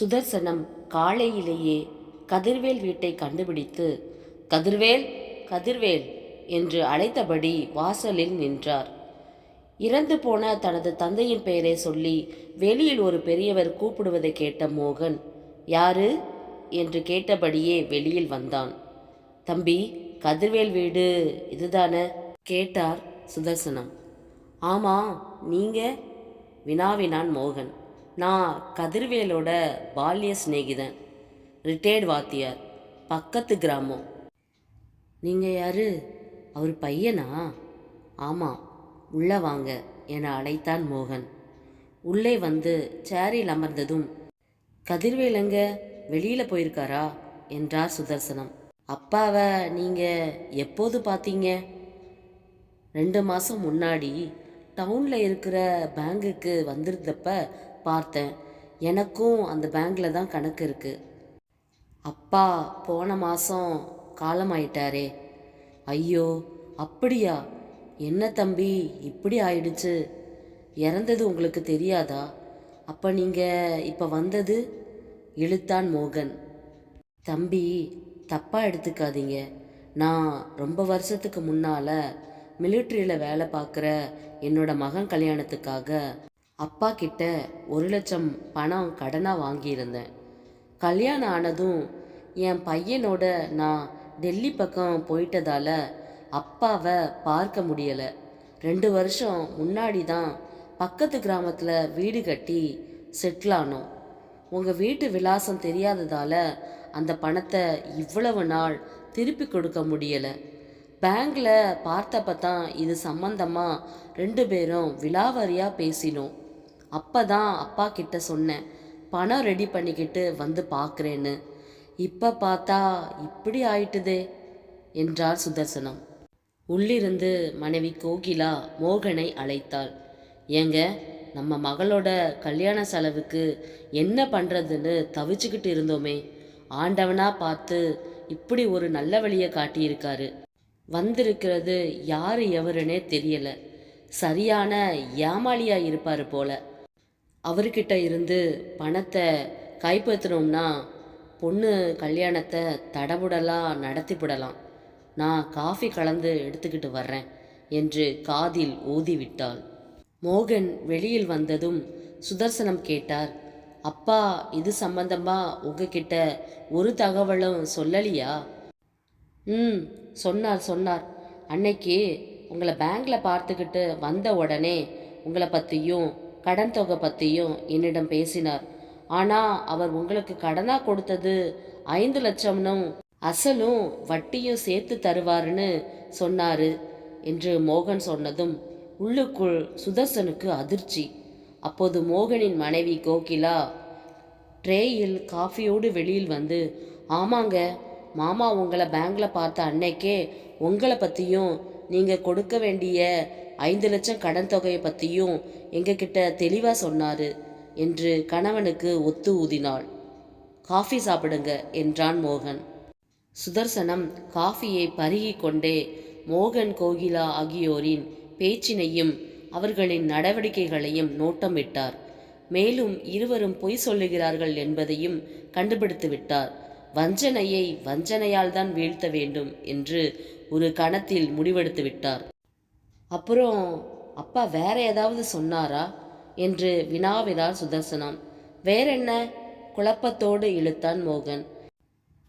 சுதர்சனம் காலையிலேயே கதிர்வேல் வீட்டை கண்டுபிடித்து கதிர்வேல் கதிர்வேல் என்று அழைத்தபடி வாசலில் நின்றார். இறந்து போன தனது தந்தையின் பெயரை சொல்லி வெளியில் ஒரு பெரியவர் கூப்பிடுவதை கேட்ட மோகன் யாரு? என்று கேட்டபடியே வெளியில் வந்தான். தம்பி கதிர்வேல் வீடு இதுதானே? கேட்டார் சுதர்சனம். ஆமாம் நீங்கள் வினாவினான் மோகன். நான் கதிர்வேலோட பால்ய சிநேகிதன் ரிட்டையர்டு வாத்தியார் பக்கத்து கிராமம். நீங்கள் யார்? அவர் பையனா? ஆமாம் உள்ளே வாங்க என அழைத்தான் மோகன். உள்ளே வந்து சேரில் அமர்ந்ததும் கதிர்வேலங்க வெளியில் போயிருக்காரா? என்றார் சுதர்சனம். அப்பாவை நீங்கள் எப்போது பார்த்தீங்க ரெண்டு மாதம் முன்னாடி டவுனில் இருக்கிற பேங்குக்கு வந்திருந்தப்ப பார்த்தேன். எனக்கும் அந்த பேங்கில் தான் கணக்கு இருக்குது அப்பா போன மாதம் காலமாயிட்டாரே. ஐயோ அப்படியா? என்ன தம்பி இப்படி ஆயிடுச்சு. இறந்தது உங்களுக்கு தெரியாதா? அப்போ நீங்கள் இப்போ வந்தது? இழுத்தான் மோகன். தம்பி தப்பாக எடுத்துக்காதீங்க. நான் ரொம்ப வருஷத்துக்கு முன்னால் மிலிட்ரியில் வேலை பார்க்குற என்னோட மகன் கல்யாணத்துக்காக அப்பா கிட்ட ஒரு லட்சம் பணம் கடனாக வாங்கியிருந்தேன். கல்யாணம் ஆனதும் என் பையனோட நான் டெல்லி பக்கம் போயிட்டதால அப்பாவை பார்க்க முடியலை. ரெண்டு வருஷம் முன்னாடி தான் பக்கத்து கிராமத்தில் வீடு கட்டி செட்டில் ஆனோம். உங்கள் வீட்டு விலாசம் தெரியாததால் அந்த பணத்தை இவ்வளவு நாள் திருப்பி கொடுக்க முடியலை. பேங்கில் பார்த்தப்ப தான் இது சம்பந்தமாக ரெண்டு பேரும் விலாவரியாக பேசினோம். அப்போ தான் அப்பா கிட்ட சொன்னேன் பணம் ரெடி பண்ணிக்கிட்டு வந்து பார்க்குறேன்னு இப்போ பார்த்தா இப்படி ஆயிட்டுதே என்றார் சுதர்சனம். உள்ளிருந்து மனைவி கோகிலா மோகனை அழைத்தாள். ஏங்க நம்ம மகளோட கல்யாண செலவுக்கு என்ன பண்ணுறதுன்னு தவிச்சுக்கிட்டு இருந்தோமே. ஆண்டவனா பார்த்து இப்படி ஒரு நல்ல வழியை காட்டியிருக்காரு. வந்திருக்கிறது யார் எவருன்னே தெரியல. சரியான ஏமாளியாக இருப்பார் போல. அவர்கிட்ட இருந்து பணத்தை கைப்பற்றினோம்னா பொண்ணு கல்யாணத்தை தடபுடலாக நடத்திவிடலாம் நான் காஃபி கலந்து எடுத்துக்கிட்டு வர்றேன் என்று காதில் ஊதிவிட்டாள். மோகன் வெளியில் வந்ததும் சுதர்சனம் கேட்டார். அப்பா இது சம்பந்தமா உங்ககிட்ட ஒரு தகவலும் சொல்லலையா? ம் சொன்னார் சொன்னார். அன்னைக்கு உங்களை பேங்க்கில் பார்த்துக்கிட்டு வந்த உடனே உங்களை பற்றியும் கடன் தொகை பற்றியும் என்னிடம் பேசினார். ஆனால் அவர் உங்களுக்கு கடனாக கொடுத்தது ஐந்து லட்சம்னும் அசலும் வட்டியும் சேர்த்து தருவாருன்னு சொன்னாரு என்று மோகன் சொன்னதும் உள்ளுக்குள் சுதர்சனுக்கு அதிர்ச்சி. அப்போது மோகனின் மனைவி கோகிலா ட்ரேயில் காஃபியோடு வெளியில் வந்து ஆமாங்க மாமா உங்களை பேங்கில் பார்த்த அன்னைக்கே உங்களை பற்றியும் நீங்கள் கொடுக்க வேண்டிய ஐந்து லட்சம் கடன் தொகையை பற்றியும் எங்ககிட்ட தெளிவாக சொன்னார் என்று கணவனுக்கு ஒத்து ஊதினாள். காஃபி சாப்பிடுங்க என்றான் மோகன். சுதர்சனம் காஃபியை பருகிக் கொண்டே மோகன் கோகிலா ஆகியோரின் பேச்சினையும் அவர்களின் நடவடிக்கைகளையும் நோட்டமிட்டார். மேலும் இருவரும் பொய் சொல்லுகிறார்கள் என்பதையும் கண்டுபிடித்து விட்டார். வஞ்சனையை வஞ்சனையால் தான் வீழ்த்த வேண்டும் என்று ஒரு கணத்தில் முடிவெடுத்து விட்டார். அப்புறம் அப்பா வேற ஏதாவது சொன்னாரா? என்று வினாவினார் சுதர்சனம். வேறென்ன? குழப்பத்தோடு இழுத்தான் மோகன்.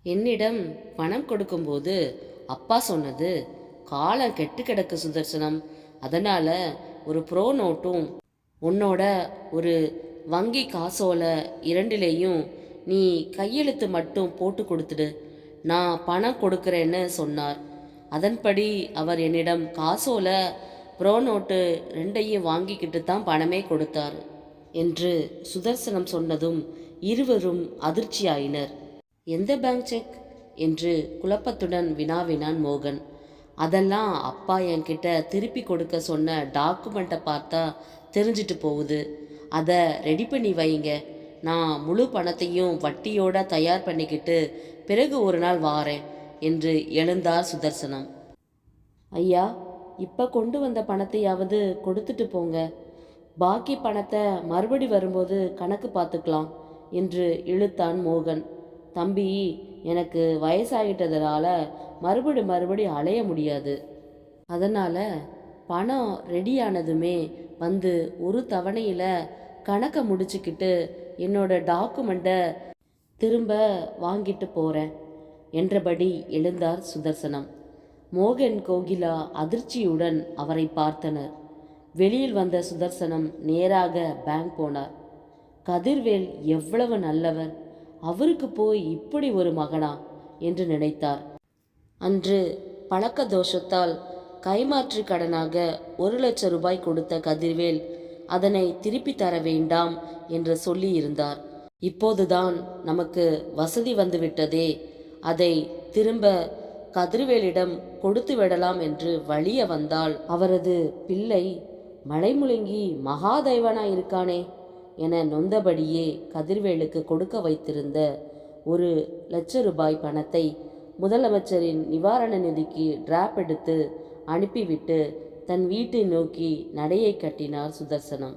என்னிடம் பணம் கொடுக்கும்போது அப்பா சொன்னது காலம் கெட்டு கிடக்கு சுதர்சனம். அதனால ஒரு ப்ரோ நோட்டும் உன்னோட ஒரு வங்கி காசோல இரண்டிலேயும் நீ கையெழுத்து மட்டும் போட்டு கொடுத்துடு. நான் பணம் கொடுக்குறேன்னு சொன்னார். அதன்படி அவர் என்னிடம் காசோலை ப்ரோ நோட்டு ரெண்டையும் வாங்கிக்கிட்டு தான் பணமே கொடுத்தார் என்று சுதர்சனம் சொன்னதும் இருவரும் அதிர்ச்சியாயினர். எந்த பேங்க் செக்? என்று குழப்பத்துடன் வினாவினான் மோகன். அதெல்லாம் அப்பா என்கிட்ட திருப்பி கொடுக்க சொன்ன டாக்குமெண்ட்டை பார்த்தா தெரிஞ்சிட்டு போகுது. அதை ரெடி பண்ணி வைங்க. நான் முழு பணத்தையும் வட்டியோட தயார் பண்ணிக்கிட்டு பிறகு ஒரு நாள் வாரேன் என்று எழுந்தார் சுதர்சனம். ஐயா இப்போ கொண்டு வந்த பணத்தையாவது கொடுத்துட்டு போங்க. பாக்கி பணத்தை மறுபடி வரும்போது கணக்கு பார்த்துக்கலாம் என்று இழுத்தான் மோகன். தம்பி எனக்கு வயசாகிட்டதுனால மறுபடி மறுபடி அலைய முடியாது. அதனால் பணம் ரெடியானதுமே வந்து ஒரு தவணையில் கணக்கை முடிச்சுக்கிட்டு என்னோட டாக்குமெண்ட்டை திரும்ப வாங்கிட்டு போகிறேன் என்றபடி எழுந்தார் சுதர்சனம். மோகன் கோகிலா அதிர்ச்சியுடன் அவரை பார்த்தனர். வெளியில் வந்த சுதர்சனம் நேராக பேங்க் போனார். கதிர்வேல் எவ்வளவு நல்லவர் அவருக்கு போய் இப்படி ஒரு மகனா என்று நினைத்தார். அன்று பழக்க தோஷத்தால் கைமாற்று கடனாக ஒரு லட்சம் ரூபாய் கொடுத்த கதிர்வேல் அதனை திருப்பி தர வேண்டாம் என்று சொல்லியிருந்தார். இப்போதுதான் நமக்கு வசதி வந்துவிட்டதே அதை திரும்ப கதிர்வேலிடம் கொடுத்து விடலாம் என்று வழிய வந்தால் அவரது பிள்ளை மலைமுழுங்கி மகாதைவனா இருக்கானே என நொந்தபடியே கதிர்வேலுக்கு கொடுக்க வைத்திருந்த ஒரு லட்ச ரூபாய் பணத்தை முதலமைச்சரின் நிவாரண நிதிக்கு டிராப் எடுத்து அனுப்பிவிட்டு தன் வீட்டை நோக்கி நடையை கட்டினார் சுதர்சனம்.